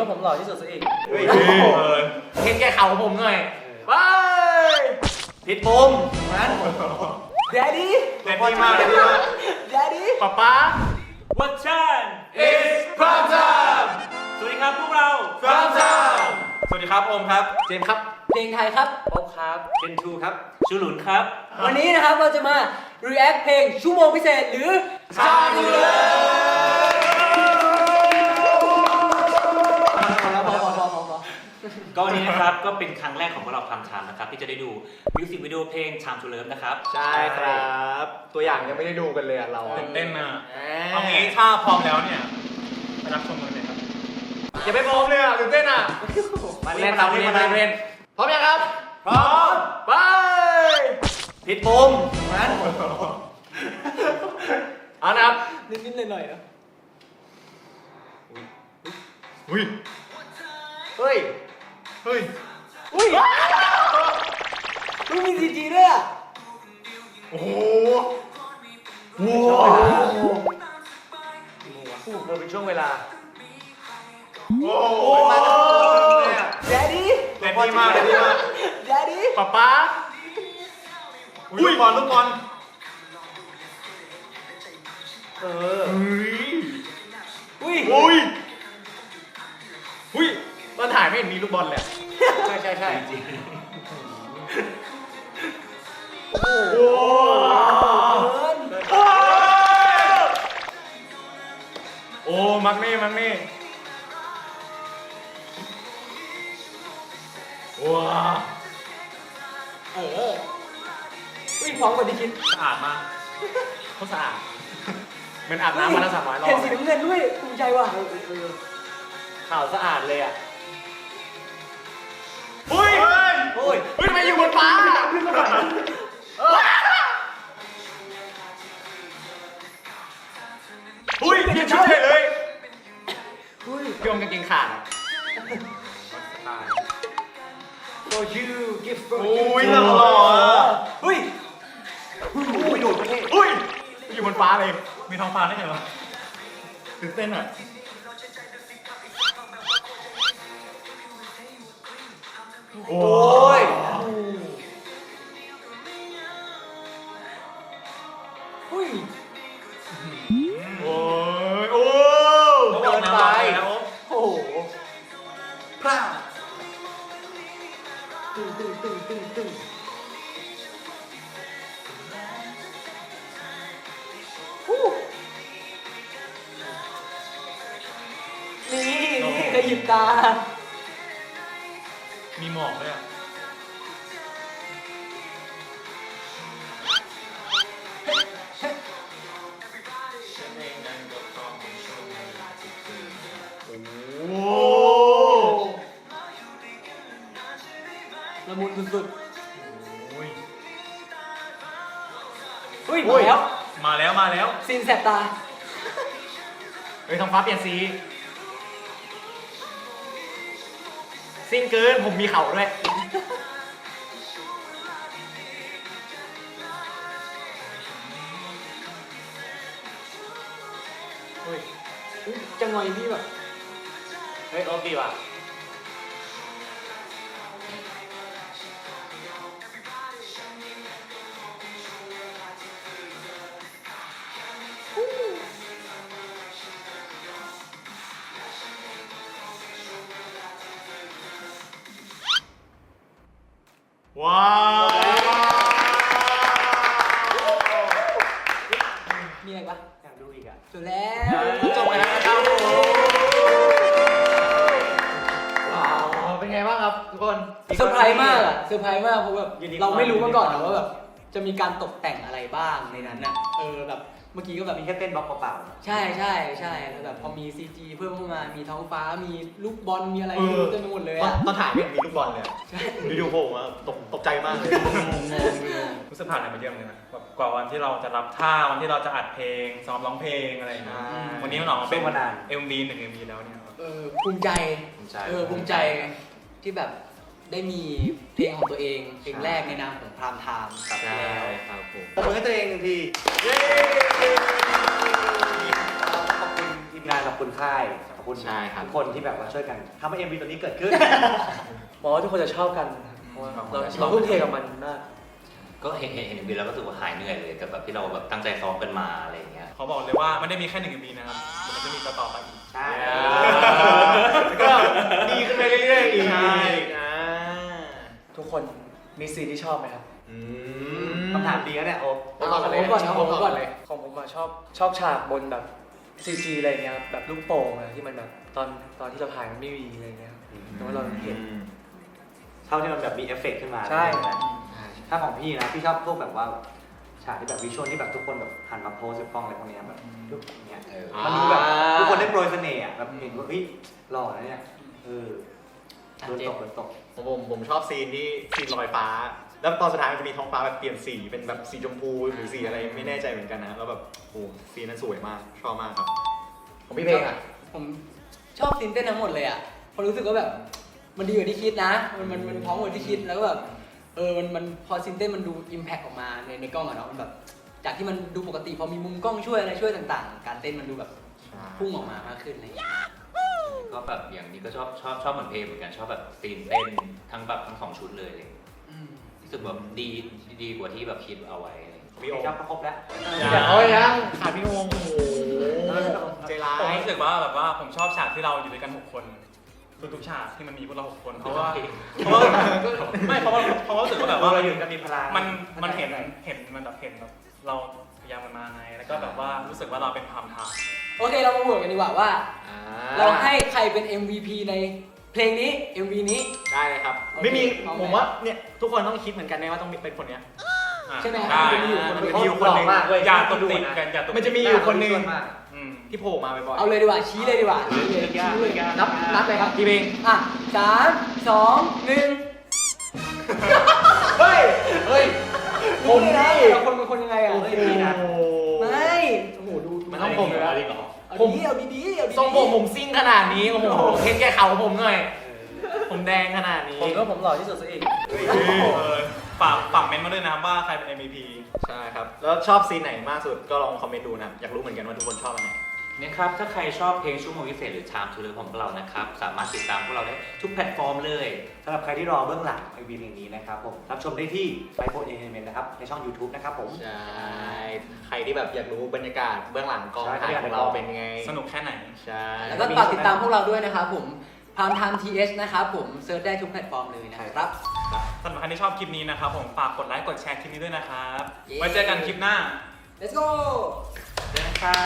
ว่าผมหล่อที่สุดซะอีกเฮ้ยเห็นแก่เข่าผมหน่อยไปผิดปุ่มงั้นแดดดี้เด็ดดีมากเด็ดดีมากแดดดี้ป๊าป๊าวัชชัน It's prime time สวัสดีครับพวกเรา prime time สวัสดีครับโอมครับ เจมส์ครับเพลงไทยครับโอ๊คครับเจนทูครับชูหลุนครับ วันนี้นะครับเราจะมา react เพลงชั่วโมงพิเศษหรือชาดูเลย ก็วันนี้นะครับ ก็เป็นครั้งแรกของพวกเราทำชามนะครับ ที่จะได้ดูมิวสิกวิดีโอเพลงชามทูเลิฟนะครับ ใช่ครับ ตัวอย่างยังไม่ได้ดูกันเลยอะเราตื่นเต้นอะอ่าเอางี้ถ้าพร้อมแล้วเนี่ยไปรับชมกันเลยครับอย่าไปพร้อมเลยอะตื่นเต้นอะมาเล่นครับเล่นมาเล่นพร้อมยังครับ พร้อมไปผิดปุ่มงั้นเอานะครับนิดๆหน่อยๆนะอุ้ยเฮ้ย เฮ้ย อุ้ยอุ้ยมีซีจีด้วยอะโอ้โหว้าวเออเป็นช่วงเวลา โอ้โอ้ยมาแล้วเลยอะแดดดี้เด็ดดีมากเด็ดดีมากแดดดี้ป๊าป๊าอุ้ยลูกบอลลูกบอลเออเฮ้ยอุ้ยอุ้ยอุ้ย ตอนถ่ายไม่เห็นมีลูกบอลเลยอะใช่ใช่ใช่โอ้โหเกินโอ้มักเน่มักเน่ว้าเอออุ้ยพร้อมกว่าที่คิดสะอาดมากเขาสะอาดเหมันอาบน้ำมาแล้วสามร้อยรอบเห็นสีน้ำเงินด้วยภูมิใจว่ะข่าวสะอาดเลยอะ เฮ้ยโอ้ยเฮ้ยทำไมอยู่บนฟ้าเฮ้ยยืนชุดเฉยเลยอุ้ยพี่อมกางเกงขาดอะ for you give for โอ้ you ยหล่อหล่ออะเฮ้ยอุ้ยโดดประเทศเฮ้ยอยู่บนฟ้าเลย มีท้องฟ้าได้ไงวะตื่นเต้นอะ โอ้โอ้ย อุ้ย โอ้ย โอ้เกินไปนะโอ้โอ้โหพระตึงตึงตึงตึงตึงอู้นี่นี่ขยิบตา มีหมอกด้วยอะโอ้ละมุนสุดโอ้ยๆอุ้ยมาแล้ว มาแล้วมาแล้ว ซินแสบตา เฮ้ยท้องฟ้าเปลี่ยนสี ซิ่งเกินผมมีเข่าด้วย เฮ้ยอุ๊ยจังหวะนี้แบบ เฮ้ยโอเคว่ะ ว้าวมีอะไรปะอยากดูอีกอะจบแล้วจบไปแล้วนะครับว้าวเป็นไงบ้างครับทุกคนเซอร์ไพรส์มากอะเซอร์ไพรส์มากเพราะแบบยูนิคอร์นเราไม่รู้มาก่อนนะว่าแบบจะมีการตกแต่งอะไรบ้างในนั้นน่ะเออแบบ เมื่อกี้ก็แบบมีแค่เต้นบล็อกเปล่าใช่ใช่ใช่แล้วแบบพอมี CG เพิ่มเข้ามามีท้องฟ้ามีลูกบอลมีอะไรเออ เต็มไปหมดเลยตอนอะตอนถ่ายไม่เห็นมีลูกบอลเลยอะวิดีโอโผล่มาตกตกใจมากเลย รู้สึกผ่านอะไรมาเยอะเลยนะแบบกว่าวันที่เราจะรับท่าวันที่เราจะอัดเพลงซ้อมร้องเพลงอะไรอย่างเงี้ยอ่า วันนี้มันออกมาเป็นสู้มานาน MV หนึ่ง MV แล้วเนี่ยครับ เออภูมิใจภูมิใจเออภูมิใจที่แบบ ได้มีเพลงของตัวเองเพลงแรกในนามของพรามไทม์กลับใช่แล้วครับผมปรบมือให้ตัวเองหนึ่งทีเย้ขอบคุณทีมงานขอบคุณค่ายขอบคุณใช่ครับ ทุกคนที่แบบว่าช่วยกันทำให้เอ็มวีตัวนี้เกิดขึ้น บอกว่าทุกคนจะชอบกันเพราะว่าเราเราทุ่มเทกับมันมาก ก็เห็นเห็นเห็นวินแล้วก็รู้สึกว่าหายเหนื่อยเลยกับแบบที่เราแบบตั้งใจซ้อมกันมาอะไรอย่างเงี้ยเขาบอกเลยว่าไม่ได้มีแค่หนึ่งมีนะครับเดี๋ยวมันจะมีต่อๆไปอีก ใช่ แล้วก็ คนมีซีนที่ชอบไหมครับอืคำถามดีนะเนี่ยโอ๊คเอาของผมก่อนเอาของผมก่อนเลยของผมอะชอบชอบฉากบนแบบซีจีอะไรเงี้ยครับแบบลูกโป่งอะที่มันแบบตอนตอนที่เราถ่ายมันไม่มีอะไรเงี้ยครับแต่ว่าเราเห็น เท่าที่มันแบบมีเอฟเฟกต์ขึ้นมาใช่ ไหมถ้าของพี่นะพี่ชอบพวกแบบว่าฉากที่แบบวิชวลที่แบบทุกคนแบบหันมาโพสกล้องอะไรพวกเนี้ยแบบรูปอย่างเงี้ยเออมันดูแบบทุกคนได้โปรยเสน่ห์อะแบบเห็นว่าเฮ้ยหล่อนะเนี่ยเออ โดนตกโดนตกผมผมผมชอบซีนที่ซีนลอยฟ้า แล้วตอนสุดท้ายมันจะมีท้องฟ้าแบบเปลี่ยนสีเป็นแบบสีชมพูหรือสีอะไรไม่แน่ใจเหมือนกันนะแล้วแบบโอ้ซีนนั้นสวยมากชอบมากครับของพี่เพลงอะผมชอบซีนเต้นทั้งหมดเลยอะเพราะรู้สึกว่าแบบมันดีกว่าที่คิดนะ มันมันมันพร้อมกว่าที่คิดแล้วก็แบบเออมันมันพอซีนเต้นมันดูอิมแพคออกมาในในกล้องอะเนาะมันแบบจากที่มันดูปกติพอมีมุมกล้องช่วยอะไรช่วยต่าง ๆ การเต้นมันดูแบบพุ่งออกมามากขึ้นอะไรอย่างเงี้ย ก็แบบอย่างนี้ก็ชอบชอบชอบเหมือนเพลงเหมือนกันชอบแบบซีนเต้นทั้งแบบทั้งสองชุดเลยอะไรอย่างเลยอืมรู้สึกแบบดีดีกว่าที่แบบคิดเอาไว้อะไรอย่างเงี้ยพี่โอ๊คก็ครบแล้วเดี๋ยวยังขาดพี่งงโอ้โหใจร้าผมยรู้สึกว่าแบบว่าผมชอบฉากที่เราอยู่ด้วยกันหกคนทุกๆฉากที่มันมีพวกเราหกคนเพราะว่าเพราะว่าไม่เพราะว่าเพราะว่ารู้สึกว่าแบบว่าเราอยู่กันมีพลังมันมันเห็นเห็นมันแบบเห็นแบบเราพยายามมันมาไงแล้วก็แบบว่ารู้สึกว่าเราเป็นความท้า โอเคเรามาโหวตกันดีกว่าว่า อ่เราให้ใครเป็น MVP ในเพลงนี้ MV นี้ ได้เลยครับ โอเคไม่มีเอาไหม ผมว่าเนี่ยทุกคนต้องคิดเหมือนกันแน่ว่าต้องเป็นคนเนี้ยอะใช่ไหมได้ มันมีอยู่คนมันเดีจะยวมีอยู่คนหนึ่งหล่อมากเว้ย อย่าตบติดกันอย่าตบมันจะมีอยู่คนหนึ่งมากอืมที่โผล่มาบ่อยๆเอาเลยดีกว่าชี้เลยดีกว่าชี้เลยยากชี้เลยยากนับนับเลยครับพี่เพลงอะสามสองหนึ่งเฮ้ยเฮ้ยผมรู้เลยนะนี่แต่ละคนเป็นคนยังไงอะ โอ้ยดีนะไม่โอ้โหดูมันต้องผมอยู่แล้วเอาดีๆเอาดีๆเอาดีๆทรงผมผมซิ่งขนาดนี้โอ้โหเห็นแก่เขาผมหน่อย ผมแดงขนาดนี้ ผมก็ผมหล่อที่สุดซะอีกเออฝากฝากเมนต์มาด้วยนะครับว่าใครเป็น MVP ใช่ครับ แล้วชอบซีนไหนมากสุดก็ลองคอมเมนต์ดูนะครับอยากรู้เหมือนกันว่าทุกคนชอบอันไหน นะครับ ถ้าใครชอบเพลงชั่วโมงพิเศษหรือ Time to Love ของพวกเรานะครับ สามารถติดตามพวกเราได้ทุกแพลตฟอร์มเลยสำหรับใครที่รอเบื้องหลังไอวีเพลงนี้นะครับผม รับชมได้ที่ไอโฟนเอเนเมนนะครับ ในช่อง YouTube นะครับผม ใช่ ใครที่แบบอยากรู้บรรยากาศเบื้องหลังกองใช่ถ่ายของเราเป็นยังไง สนุกแค่ไหน ใช่ แล้วก็ฝากติดตามพวกเราด้วยนะครับผมพามไทม์ทีเอสนะครับผมเซิร์ชได้ทุกแพลตฟอร์มเลยนะครับสำหรับใครที่ชอบคลิปนี้นะครับผมฝากกดไลค์กดแชร์คลิปนี้ด้วยนะครับเย้ไว้เจอกันคลิปหน้า let's go นะ